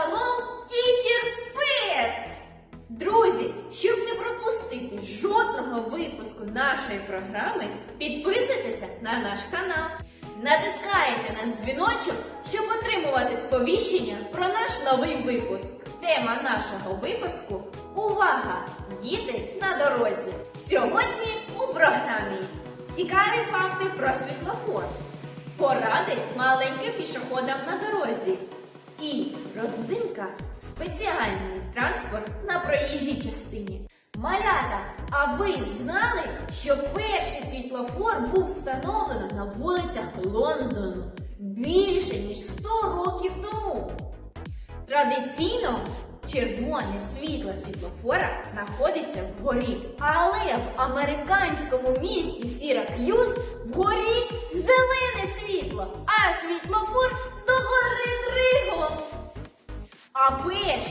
лялечка Лол, Тічер Друзі, щоб не пропустити жодного випуску нашої програми, підписуйтеся на наш канал. Натискайте на дзвіночок, щоб отримувати сповіщення про наш новий випуск. Тема нашого випуску Увага! Діти на дорозі! Сьогодні у програмі цікаві факти про світлофор, поради маленьким пішоходам на дорозі і родзинка спеціальний транспорт на проїжджій частині. Малята, а ви знали, що перший світлофор був встановлено на вулицях Лондону більше ніж 100 років тому? Традиційно червоне світло світлофора знаходиться вгорі, але в американському місті Сірак'юз вгорі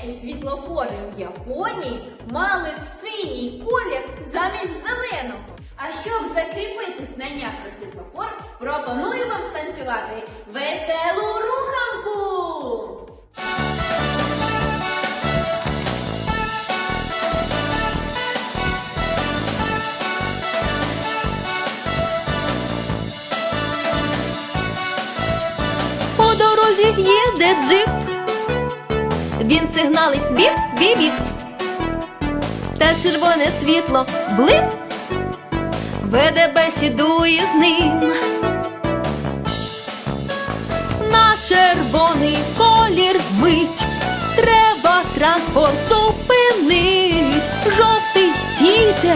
перші світлофори в Японії мали синій колір замість зеленого. А щоб закріпити знання про світлофор, пропоную вам станцювати веселу руханку. По дорозі їде джип. Він сигналить біп біп Та червоне світло блип. Веде бесідує з ним. На червоний колір мить. Треба транспорт зупинить. Жовтий стійте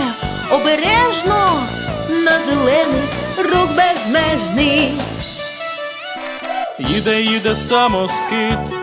обережно. На зелений рух безмежний. Їде, їде самоскид,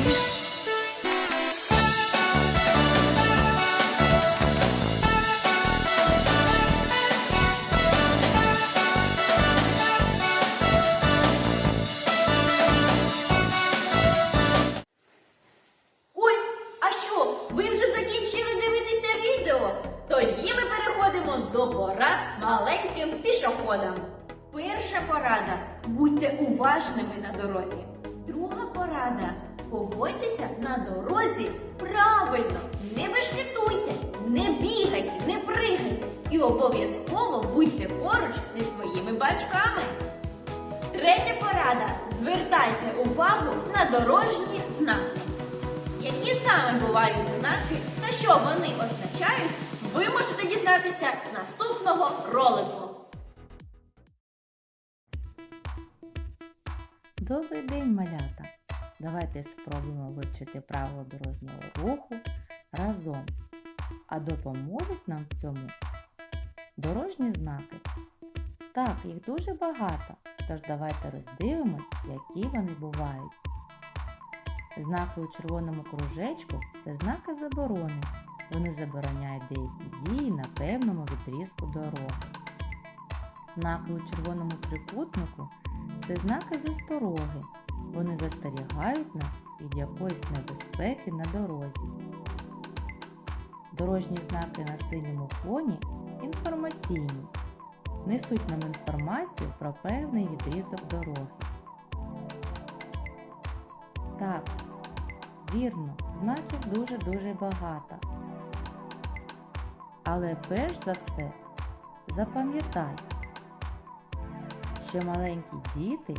маленьким. Перша порада будьте уважними на дорозі. Друга порада поводьтеся на дорозі правильно. Не бешкетуйте, не бігайте, не пригайте і обов'язково будьте поруч зі своїми батьками. Третя порада звертайте увагу на дорожні знаки. Які саме бувають знаки та що вони означають, ви можете дізнатися з наступного ролику. Добрий день, малята! Давайте спробуємо вивчити правила дорожнього руху разом. А допоможуть нам в цьому дорожні знаки. Так, їх дуже багато, тож давайте роздивимось, які вони бувають. Знаки у червоному кружечку це знаки заборони. Вони забороняють деякі дії на певному відрізку дороги. Знаки у червоному трикутнику це знаки застороги. Вони застерігають нас від якоїсь небезпеки на дорозі. Дорожні знаки на синьому фоні інформаційні. Несуть нам інформацію про певний відрізок дороги. Так, вірно, знаків дуже-дуже багато. Але перш за все, запам'ятай, що маленькі діти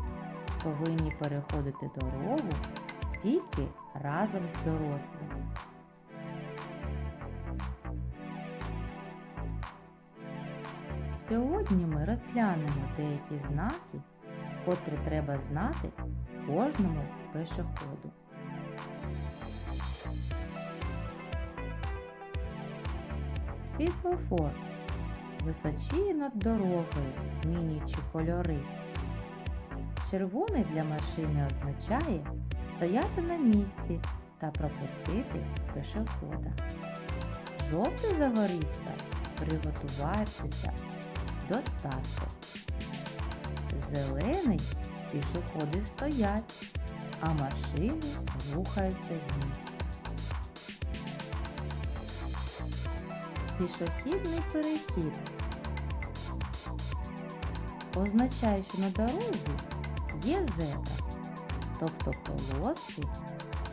повинні переходити дорогу тільки разом з дорослими. Сьогодні ми розглянемо деякі знаки, котрі треба знати кожному пешеходу. Світлофор височіє над дорогою, змінюючи кольори. Червоний для машини означає стояти на місці та пропустити пішохода. Жовтий загорівся, приготуватися до старту. Зелений пішоходи стоять, а машини рухаються з місця. Пішохідний перехід означає, що на дорозі є зебра, тобто полоски,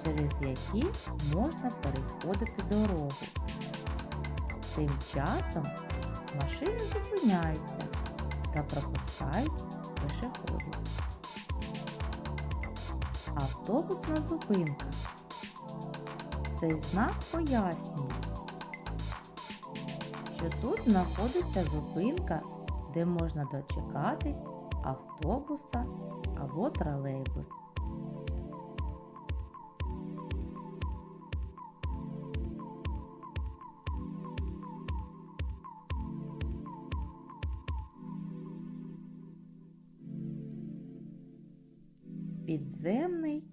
через які можна переходити дорогу. Тим часом машини зупиняються та пропускають пішоходів. Автобусна зупинка. Цей знак пояснює, що тут знаходиться зупинка, де можна дочекатись автобуса або тролейбус. Підземний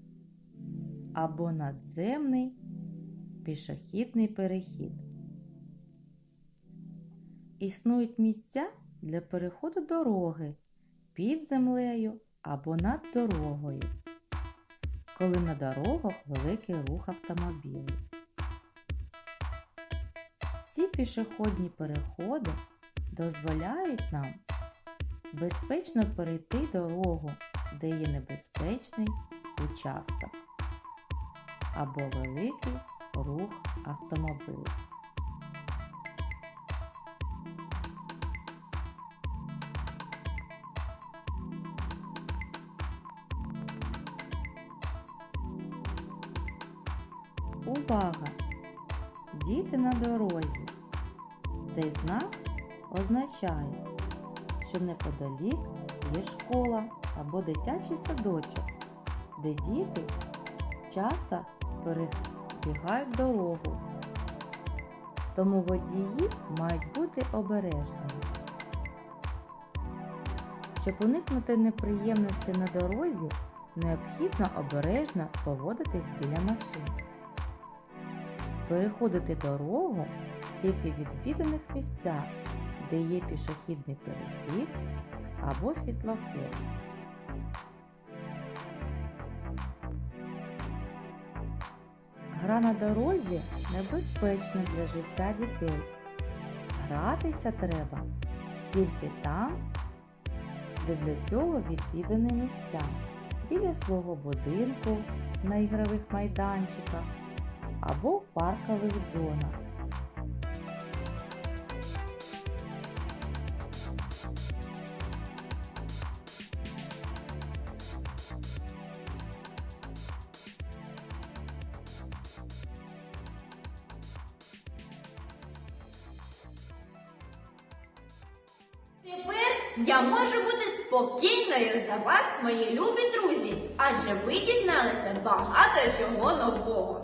або надземний пішохідний перехід. Існують місця для переходу дороги під землею або над дорогою, коли на дорогах великий рух автомобілів. Ці пішохідні переходи дозволяють нам безпечно перейти дорогу, де є небезпечний участок або великий рух автомобілів. Увага! Діти на дорозі. Цей знак означає, що неподалік є школа або дитячий садочок, де діти часто перебігають дорогу. Тому водії мають бути обережними. Щоб уникнути неприємностей на дорозі, необхідно обережно поводитись біля машин. Переходити дорогу тільки в відвіданих місцях, де є пішохідний перехід або світлофор. Гра на дорозі небезпечна для життя дітей. Гратися треба тільки там, де для цього відвідані місця, біля свого будинку, на ігрових майданчиках або в паркових зонах. Тепер я можу бути спокійною за вас, мої любі друзі, адже ви дізналися багато чого нового.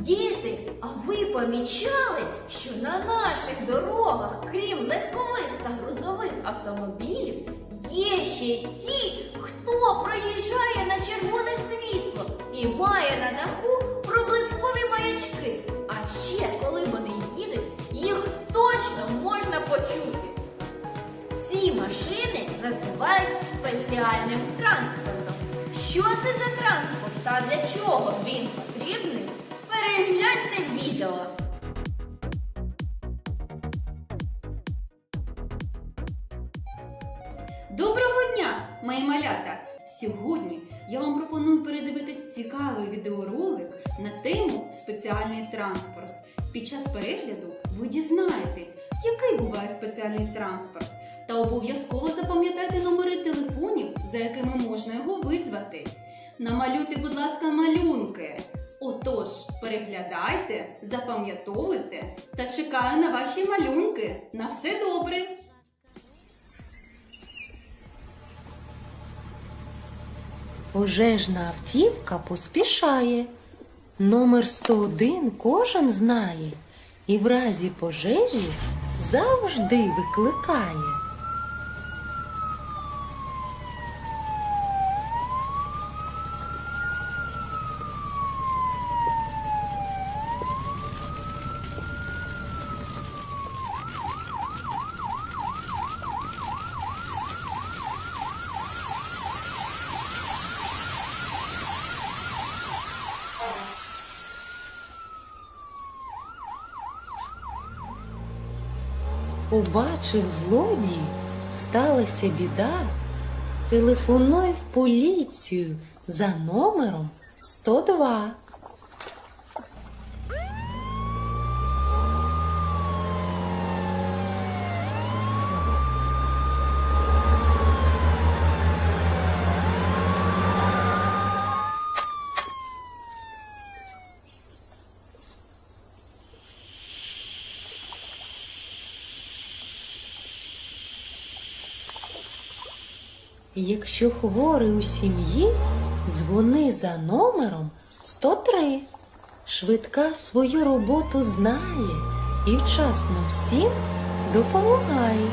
Діти, а ви помічали, що на наших дорогах, крім легкових та грузових автомобілів, є ще ті, хто проїжджає на червоне світло і має на даху проблискові маячки. А ще, коли вони їдуть, їх точно можна почути. Ці машини називають спеціальним транспортом. Що це за транспорт та для чого він потрібний? Перегляньте відео. Доброго дня, мої малята! Сьогодні я вам пропоную передивитись цікавий відеоролик на тему спеціальний транспорт. Під час перегляду ви дізнаєтесь, який буває спеціальний транспорт, та обов'язково запам'ятайте номери телефонів, за якими можна його визвати. Намалюйте, будь ласка, малюнки. Отож, переглядайте, запам'ятовуйте та чекаю на ваші малюнки. На все добре! Пожежна автівка поспішає. Номер 101 кожен знає і в разі пожежі завжди викликає. Побачив злодій, сталася біда, телефонуй в поліцію за номером 102. Якщо хворий у сім'ї, дзвони за номером 103. Швидка свою роботу знає і вчасно всім допомагає.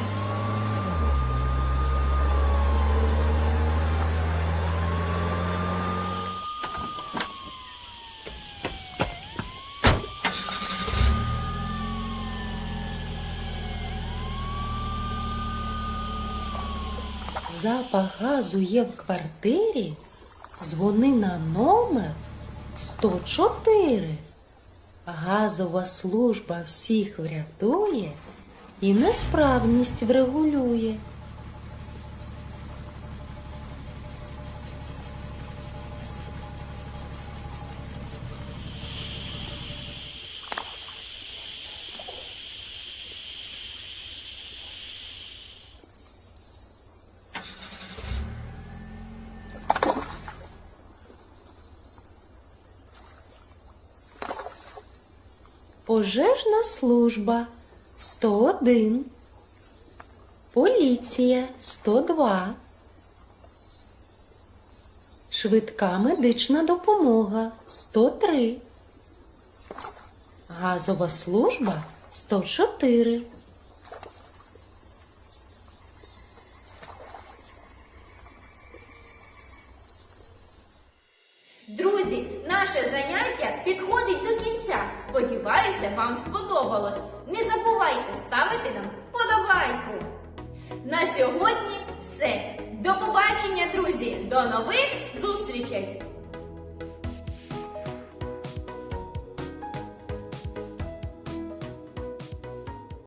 Запах газу є в квартирі. Дзвони на номер 104. Газова служба всіх врятує і несправність врегулює. Пожежна служба 101. Поліція 102. Швидка медична допомога 103. Газова служба 104. Друзі, наше заняття підходить. Сподіваюся, вам сподобалось. Не забувайте ставити нам подобайку. На сьогодні все. До побачення, друзі! До нових зустрічей!